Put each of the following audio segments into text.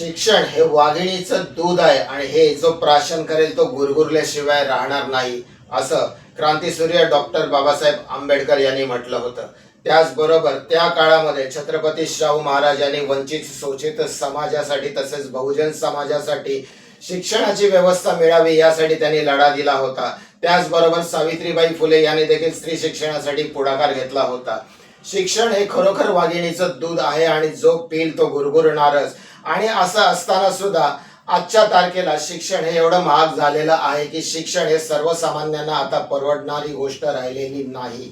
शिक्षण हे वाघिणीचं दूध आहे आणि हे जो प्राशन करेल तो गुरगुरल्याशिवाय राहणार नाही असं क्रांतीसूर्य डॉक्टर बाबासाहेब आंबेडकर यांनी म्हटलं होतं. त्याचबरोबर त्या काळामध्ये छत्रपती शाहू महाराज यांनी वंचित शोषित समाजासाठी तसेच बहुजन समाजासाठी शिक्षणाची व्यवस्था मिळावी यासाठी त्यांनी लढा दिला होता. त्याचबरोबर सावित्रीबाई फुले यांनी देखील स्त्री शिक्षणासाठी पुढाकार घेतला होता. शिक्षण हे खरोखर वाघिणीचं दूध आहे आणि जो पिल तो गुरगुरणारच. आणि असं असताना सुद्धा आजच्या तारखेला शिक्षण हे एवढं महाग झालेलं आहे की शिक्षण हे सर्वसामान्यांना आता परवडणारी गोष्ट राहिलेली नाही.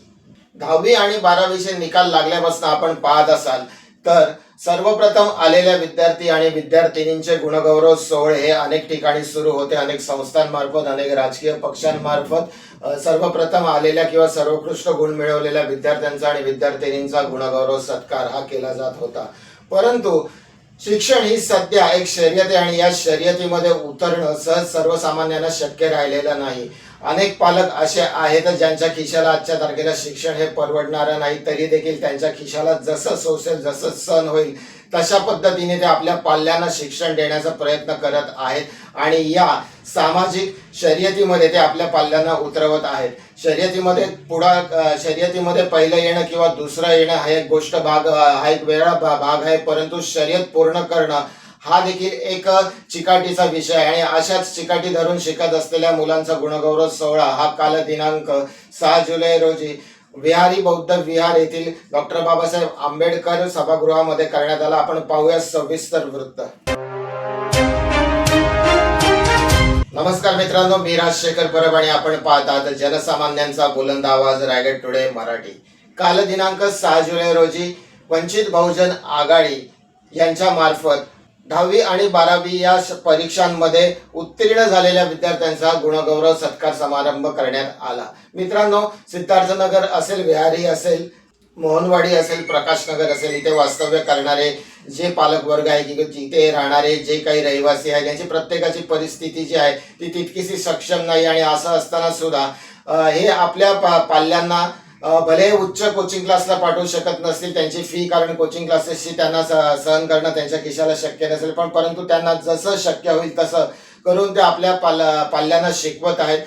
दहावी आणि बारावीचे निकाल लागल्यापासून आपण पाहत असाल तर सर्वप्रथम आलेल्या विद्यार्थी आणि विद्यार्थिनींचे गुणगौरव सोहळे हे अनेक ठिकाणी सुरू होते. अनेक संस्थांमार्फत अनेक राजकीय पक्षांमार्फत सर्वप्रथम आलेल्या किंवा सर्वोत्कृष्ट गुण मिळवलेल्या विद्यार्थ्यांचा आणि विद्यार्थिनींचा गुणगौरव सत्कार हा केला जात होता. परंतु शिक्षण ही सध्या एक शर्यत आहे आणि या शर्यतीमध्ये उतरणं सहज सर्वसामान्यांना शक्य राहिलेलं नाही. अनेक पालक असे आहेत ज्यांच्या खिशाला आजच्या तारखेला शिक्षण हे परवडणारं नाही तरी देखील त्यांच्या खिशाला जसं सोसेल जसं सण होईल तशा पद्धतीने ते आपल्या पाल्यांना शिक्षण देण्याचा प्रयत्न करत आहेत आणि या सामाजिक शर्यतीमध्ये ते आपल्या पाल्यांना उतरवत आहेत. शर्यतीमध्ये पुढा शर्यतीमध्ये पहिलं येणं किंवा दुसरं येणं हा एक गोष्ट भाग हा एक वेगळा भाग आहे. परंतु शर्यत पूर्ण करणं हा देखील एक चिकाटीचा विषय आहे. आणि अशाच चिकाटी धरून शिकत असलेल्या मुलांचा गुणगौरव सोहळा हा काल दिनांक सहा जुलै रोजी विहारी बौद्ध विहार येथील डॉक्टर बाबासाहेब आंबेडकर सभागृहामध्ये करण्यात आला. आपण पाहूया सविस्तर वृत्त. नमस्कार मित्रांनो मी राजशेखर परब आणि आपण पाहतात जनसामान्यांचा बुलंद आवाज रायगड टुडे मराठी. काल दिनांक सहा जुलै रोजी वंचित बहुजन आघाडी यांच्या मार्फत दहावी आणि बारावी या परीक्षांमध्ये उत्तीर्ण झालेल्या विद्यार्थ्यांचा गुणगौरव सत्कार समारंभ करण्यात आला. मित्रांनो सिद्धार्थनगर असेल विहारी असेल मोहनवाडी असेल प्रकाशनगर असेल इथे वास्तव्य करणारे जे पालक वर्ग आहे की जिथे राहणारे जे काही रहिवासी आहे त्यांची प्रत्येकाची परिस्थिती जी आहे ती तितकीशी सक्षम नाही आणि असं असताना सुद्धा हे आपल्या पा पाल्यांना भले उच्च कोचिंग क्लासला पाठवू शकत नसतील त्यांची फी कारण कोचिंग क्लासेसची त्यांना स- सहन करणं त्यांच्या खिशाला शक्य नसेल पण परंतु त्यांना जसं शक्य होईल तसं करून ते आपल्या पाल पाल्यांना शिकवत आहेत.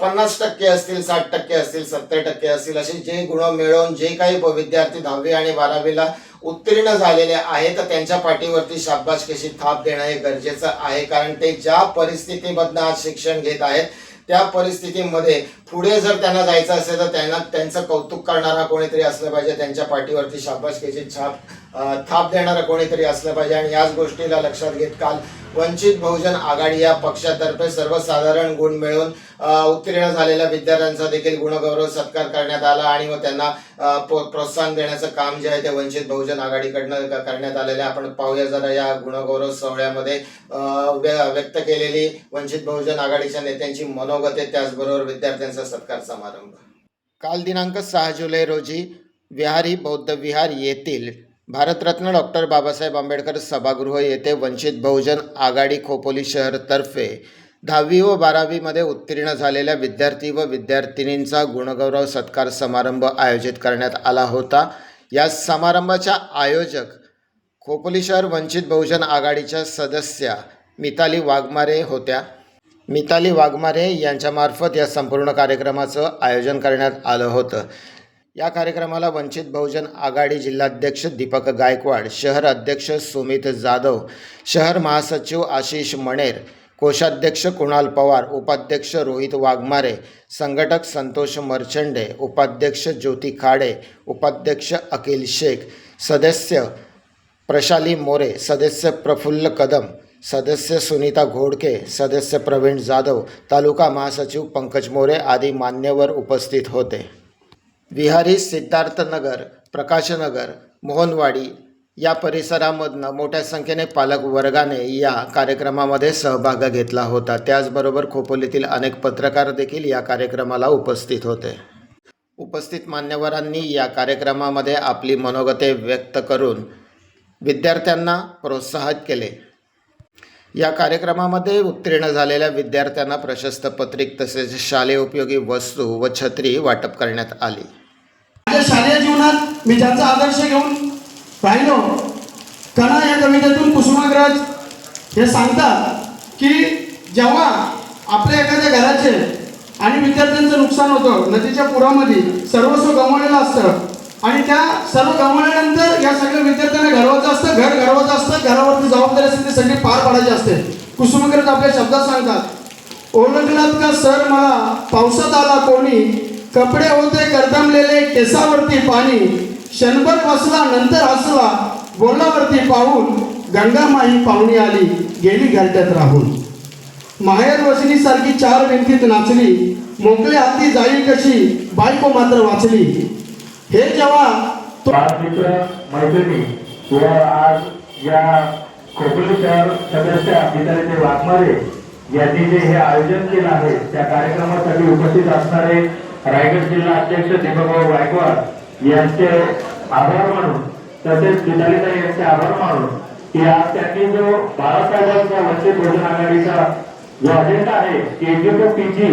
पन्नास टक्के असतील साठ टक्के असतील सत्तर टक्के असतील असे जे गुण मिळवून जे काही विद्यार्थी दहावी आणि बारावीला उत्तीर्ण झालेले आहेत तर त्यांच्या पाठीवरती शाबाशकेशी थाप देणं हे गरजेचं आहे कारण ते ज्या परिस्थितीमधनं आज शिक्षण घेत आहेत त्या परिस्थितीमध्ये पुढे जर त्यांना जायचं असेल तर त्यांना त्यांचं कौतुक करणारा कोणीतरी असलं पाहिजे त्यांच्या पाठीवरती शाबासकीची छाप थाप देणारा कोणीतरी असलं पाहिजे. आणि याच गोष्टीला लक्षात घेत काल वंचित बहुजन आघाडी या पक्षातर्फे सर्वसाधारण गुण मिळवून उत्तीर्ण झालेल्या विद्यार्थ्यांचा देखील गुणगौरव सत्कार करण्यात आला आणि व त्यांना प्रो- प्रोत्साहन देण्याचं काम जे आहे ते वंचित बहुजन आघाडीकडनं करण्यात आलेलं आहे. आपण पाहूया जरा या गुणगौरव सोहळ्यामध्ये व्य- व्यक्त केलेली वंचित बहुजन आघाडीच्या नेत्यांची मनोगते त्याचबरोबर विद्यार्थ्यांचा सत्कार समारंभ. काल दिनांक सहा जुलै रोजी विहारी बौद्ध विहार येथील भारतरत्न डॉक्टर बाबासाहेब आंबेडकर सभागृह येथे वंचित बहुजन आघाडी खोपोली शहरतर्फे दहावी व बारावीमध्ये उत्तीर्ण झालेल्या विद्यार्थी व विद्यार्थिनींचा गुणगौरव सत्कार समारंभ आयोजित करण्यात आला होता. या समारंभाच्या आयोजक खोपोली शहर वंचित बहुजन आघाडीच्या सदस्या मिताली वाघमारे होत्या. मिताली वाघमारे यांच्यामार्फत या संपूर्ण कार्यक्रमाचं आयोजन करण्यात आलं होतं. या कार्यक्रमाला वंचित बहुजन आघाडी जिल्हाध्यक्ष दीपक गायकवाड शहर अध्यक्ष सुमित जाधव शहर महासचिव आशिष मणेर कोषाध्यक्ष कुणाल पवार उपाध्यक्ष रोहित वाघमारे संघटक संतोष मर्चंडे उपाध्यक्ष ज्योती खाडे उपाध्यक्ष अखिल शेख सदस्य प्रशाली मोरे सदस्य प्रफुल्ल कदम सदस्य सुनीता घोडके सदस्य प्रवीण जाधव तालुका महासचिव पंकज मोरे आदी मान्यवर उपस्थित होते. विहारी सिद्धार्थनगर प्रकाशनगर मोहनवाडी या परिसरामधनं मोठ्या संख्येने पालक वर्गाने या कार्यक्रमामध्ये सहभाग घेतला होता. त्याचबरोबर खोपोलीतील अनेक पत्रकार देखील या कार्यक्रमाला उपस्थित होते. उपस्थित मान्यवरांनी या कार्यक्रमामध्ये आपली मनोगते व्यक्त करून विद्यार्थ्यांना प्रोत्साहित केले. या कार्यक्रमामध्ये उत्तीर्ण झालेल्या विद्यार्थ्यांना प्रशस्त पत्रिक तसेच शालेय उपयोगी वस्तू व छत्री वाटप करण्यात आली. माझ्या शालेय जीवनात मी ज्यांचा आदर्श घेऊन राहिलो कणा या कवितेतून कुसुमाग्रज हे सांगतात की जेव्हा आपल्या एखाद्या घराचे आणि विद्यार्थ्यांचं नुकसान होतं नदीच्या पुरामध्ये सर्वस्व गमावलेलं असतं आणि त्या सर्व गमावल्यानंतर या सगळ्या विद्यार्थ्यांना घडवायचं असतं घर घडवायचं असतं घरावरती जबाबदारी असते ती सगळी पार पाडायची असते. कुसुमाग्रज आपल्या शब्दात सांगतात ओळखलात का सर मला? पावसात आला कोणी? कपडे होते कर्दमलेले केसावरती पाणी क्षणभर हसला नंतर हसला बोलावरती पाहून गंगामाई पाहुणी आली गेली घरट्यात राहून. माहेर वसनीसारखी चार भिंतीत नाचली मोकळे हाती जाईल कशी बायको मात्र वाचली. हे जेव्हा मित्र मैत्रिणी आज या खोपोली शहर सदस्य गीताचे वाघमारे यांनी जे हे आयोजन केलं आहे त्या कार्यक्रमासाठी उपस्थित असणारे रायगड जिल्हा अध्यक्ष दीपकभाऊ गायकवाड यांचे आभार मानून तसेच गीतालीताई यांचे आभार मानून की आज त्यांनी जो बाळासाहेबांचा वंचित बहुजन आघाडीचा जो अजेंडा आहे केजी टू पीजी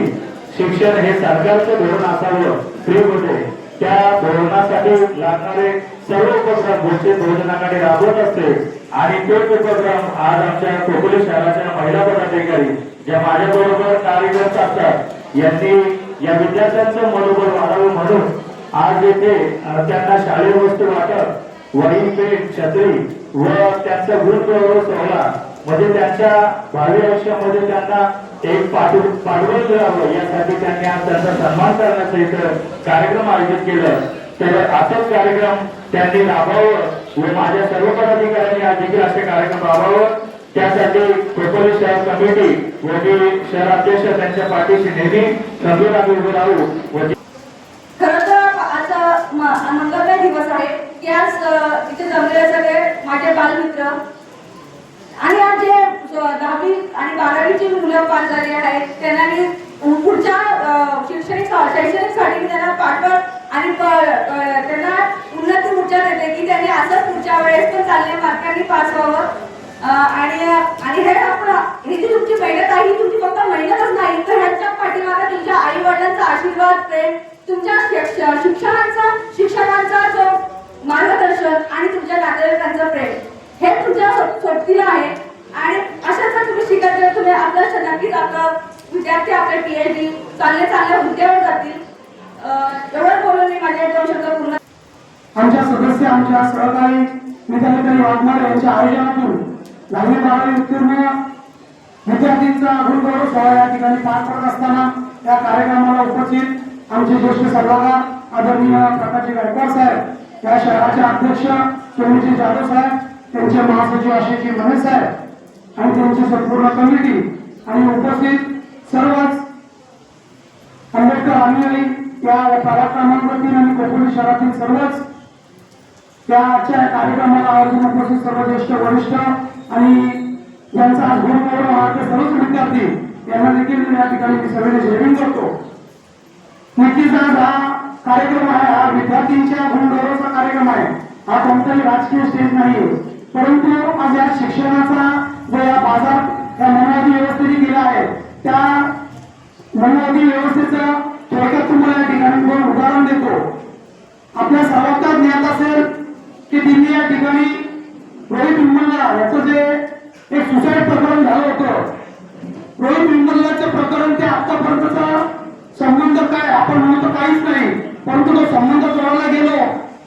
शिक्षण हे सरकारचं धोरण असावं फ्री मध्ये त्या धोरणासाठी लागणारे सर्व उपक्रम वंचित बहुजन आघाडी राबवत असते. आणि तोच उपक्रम आज आमच्या कोकणी शहराच्या महिला पदाधिकारी ज्या माझ्या बरोबर कार्यरत असतात यांनी या विद्यार्थ्यांचं मनोबल वाढावं म्हणून आज येथे त्यांना शाळेय वस्तू वाटप वही पेट छत्री व त्यांचा गुणगौरव सोहळा. म्हणजे त्यांच्या भावी आयुष्यामध्ये त्यांना एक पाठव पाठवून द्यावं. यासाठी त्यांनी आज त्यांचा सन्मान करण्याचं इथं कार्यक्रम आयोजित केलं. तर असाच कार्यक्रम त्यांनी राबवावं व माझ्या सर्व पदाधिकाऱ्यांनी आज देखील असे कार्यक्रम राबवावं त्यासाठी खोपोली शहर कमिटी व मी शहराध्यक्ष त्यांच्या पाठीशी नेहमी खंबीर आम्ही उभे राहू. व खरं तर आता मंगळवार दिवस आहे. की आज इथे जमलेले सगळे माझे बालमित्र आणि आज जे दहावी आणि बारावीची मुलं पास झाली आहेत त्यांना मी पुढच्या अ, शैक्षणिक शैक्षणिकसाठी मी त्यांना पाठवत आणि त्यांना उन्नती ऊर्जा देते की त्यांनी असंच पुढच्या वेळेस पण चालणे मार्कांनी पास व्हावं. आणि आणि हे आपण ही जी तुमची मेहनत आहे ही तुमची फक्त मेहनतच नाही तर ह्यांच्या पाठीमागे तुमच्या आई वडिलांचा आशीर्वाद प्रेम तुमच्या शिक्ष- शिक्षणाचा शिक्षकांचा जो मार्गदर्शन आणि तुमच्या नातेवाईकांचं प्रेम हे तुमच्या सोबतीला आहे. आणि अशाच जर तुम्ही शिकत जर तुम्ही आपलं श- नक्कीच आपलं विद्यार्थी आपले पी एच डी चांगले चालल्या हुद्द्यावर जातील. एवढं बोलून मी माझ्या दोन शब्द पूर्ण आमच्या सदस्य आमच्या सहकारी विद्यार्थी वाघमारे यांच्या आयोजनातून दहावी बारावी उत्तीर्ण विद्यार्थ्यांचा गुरुगौरव सोहळा या ठिकाणी पार पडत असताना या कार्यक्रमाला उपस्थित आमचे ज्येष्ठ सल्लागार आदरणीय प्रकाशजी गायकवाड साहेब या शहराचे अध्यक्ष सोमीजी जाधव साहेब त्यांचे महासचिव आशिषजी महेश साहेब आणि त्यांची संपूर्ण कमिटी आणि उपस्थित सर्वच आंबेडकर अनुयायी या प्रभाग आणि कोकणी शहरातील सर्वच त्या आजच्या कार्यक्रमाला आयोजन उपस्थित सर्व ज्येष्ठ वरिष्ठ आणि यांचा गुरुगौरव हा सर्वच विद्यार्थी यांना देखील या ठिकाणी मी सगळे जयविंद करतो. नक्कीच आज हा कार्यक्रम आहे हा विद्यार्थ्यांच्या गुणगौरवचा कार्यक्रम आहे. हा कोणताही राजकीय स्टेज नाही परंतु आज या शिक्षणाचा जो या बाजार या मनोवादी व्यवस्थेने केला आहे त्या मनोवादी व्यवस्थेचं थोडक्यात तुम्हाला या ठिकाणी दोन उदाहरण देतो. आपल्या सर्वांना ज्ञात असेल की दिल्ली या ठिकाणी म्हणजे रोहित विमल्ला याचं जे एक सुसाईड प्रकरण झालं होतं रोहित विमल्लाचं प्रकरण ते आतापर्यंतचा संबंध काय आपण म्हणतो काहीच नाही परंतु तो संबंध जोडला गेलो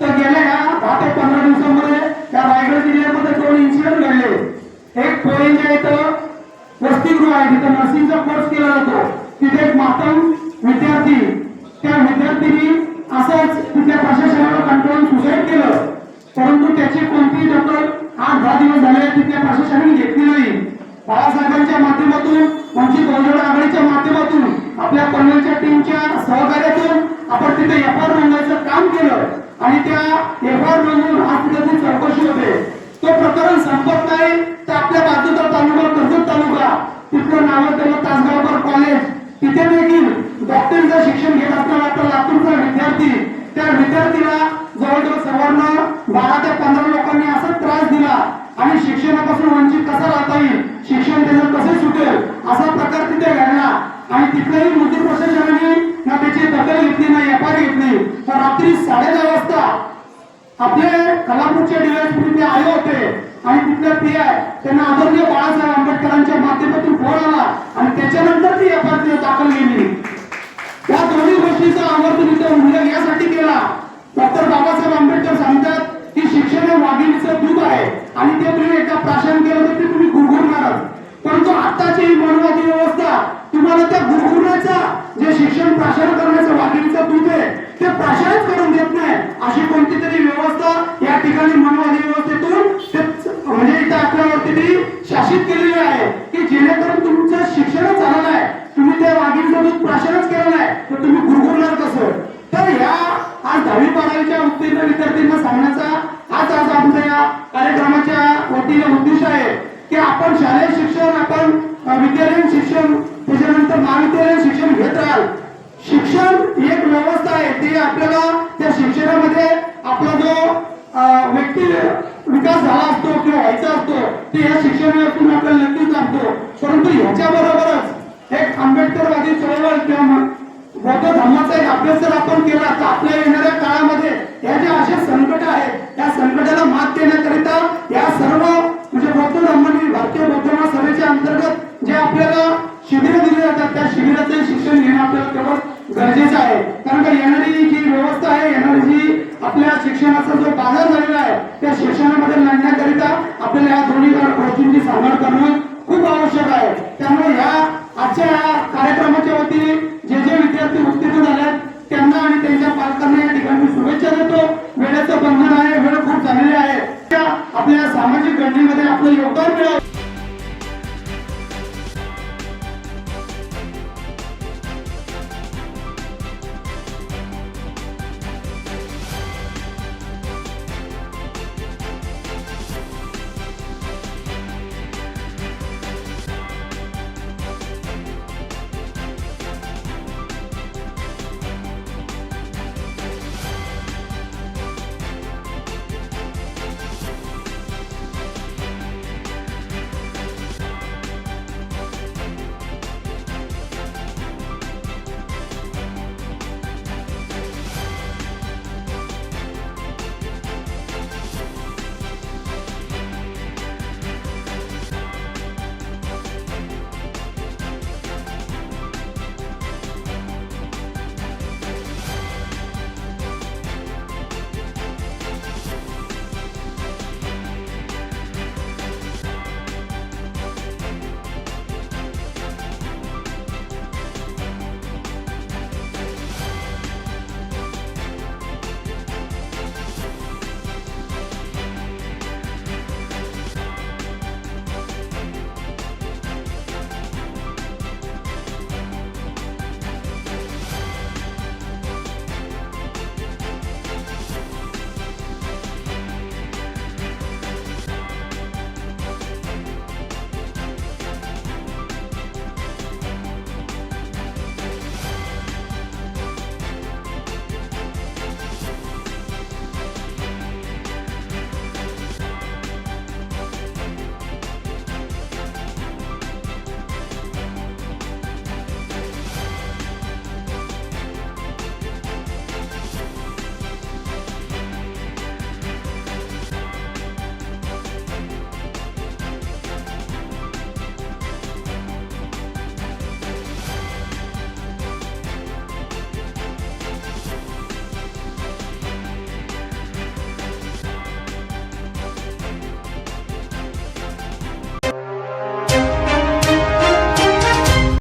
तर गेल्या या दहा ते पंधरा दिवसामध्ये या रायगड जिल्ह्यामध्ये दोन इन्सिडेंट घडले एक पोळीच्या इथं वसतिगृह आहे तिथं नर्सिंगचा कोर्स केला जातो तिथे एक मातंग विद्यार्थी त्या विद्यार्थ्यांनी असंच तिथल्या प्रशासनाला कंट्रोल सुसाईड केलं परंतु त्याची कोणतीही दखल आठ दहा त्या प्रशासनाने घेतली नाही. बाळासाहेबांच्या माध्यमातून वंचित बहुजन आघाडीच्या माध्यमातून आपल्या पनवेलच्या टीमच्या सहकार्यातून आपण तिथे एफ आर नोंदवायचं काम केलं आणि त्या एफ आर नोंदवून आज तिथे ती चौकशी होते तो प्रकरण संपत नाही तर आपल्या बाजूचा तालुका कर्जत तालुका तिथलं नाव त्याला तासगावकर कॉलेज तिथे देखील डॉक्टरचं शिक्षण घेत असताना आपला लातूरचा विद्यार्थी त्या विद्यार्थीला जवळजवळ सर्वांना बारा ते पंधरा लोकांनी असा त्रास दिला आणि शिक्षणापासून वंचित कसा राहता येईल? शिक्षण त्याचं कसं सुटेल? असा प्रकार तिथे घडला. आणि तिथल्याही मुद्दे प्रशासनाने ना त्याची दखल घेतली ना एफ आय घेतली. तर रात्री साडे दहा वाजता आपले कलापूरच्या डीएसपी ते आले होते. आणि तिथले पी आय त्यांना आदरणीय बाळासाहेब आंबेडकरांच्या माध्यमातून फोन आला. आणि त्याच्यानंतर ती एफ दाखल केली. या दोन्ही गोष्टीचा आवर्जून इथं उल्लेख यासाठी केला डॉक्टर बाबासाहेब आंबेडकर सांगतात की शिक्षण हे वाघिणीचं दूध आहे आणि ते तुम्ही एकदा प्राशन केलं तर ते तुम्ही गुरगुरणार परंतु आताची ही मनवादी व्यवस्था तुम्हाला त्या गुरगुरण्याचा जे शिक्षण प्राशन करण्याचं वाघिणीचं दूध आहे ते प्राशनच करून देत नाही. अशी कोणती तरी व्यवस्था या ठिकाणी मानवादी व्यवस्थेतून म्हणजे इथं आपल्यावरती ती शासित केलेली आहे की जेणेकरून तुमचं शिक्षणच झालं नाही तुम्ही त्या वाघीणचं दूध प्राशनच केलं नाही तर तुम्ही गुरगुरणार कसं तर ह्या आज दहावी बारावीच्या उत्तीर्ण विद्यार्थ्यांना सांगण्याचा हाच आज आमच्या या कार्यक्रमाच्या वतीने उद्देश आहे की आपण शालेय शिक्षण आपण अ, विद्यालयीन शिक्षण त्याच्यानंतर महाविद्यालयीन शिक्षण घेत राहाल शिक्षण ही एक व्यवस्था आहे ती आपल्याला त्या शिक्षणामध्ये आपला जो अ, व्यक्ती विकास झाला असतो किंवा व्हायचा असतो ते या शिक्षण व्यवस्थेतून आपल्याला नक्कीच लागतो परंतु याच्या बरोबरच एक आंबेडकरवादी चळवळ किंवा बौद्ध धर्माचा एक अभ्यास जर आपण केला तर आपल्या येणाऱ्या शिक्षणाचा जो बाजार झालेला आहे त्या शिक्षणामध्ये लढण्याकरिता आपल्याला या दोन्ही गोष्टींची सांगड करणं खूप आवश्यक आहे. त्यामुळे ह्या आजच्या या कार्यक्रमाच्या वतीने जे जे विद्यार्थी उत्तीर्ण झाले आहेत, त्यांना आणि त्यांच्या पालकांना या ठिकाणी शुभेच्छा देतो. वेळेचं बंधन आहे वेळ खूप झालेले आहे. त्या आपल्या सामाजिक घडणीमध्ये आपलं योगदान मिळावं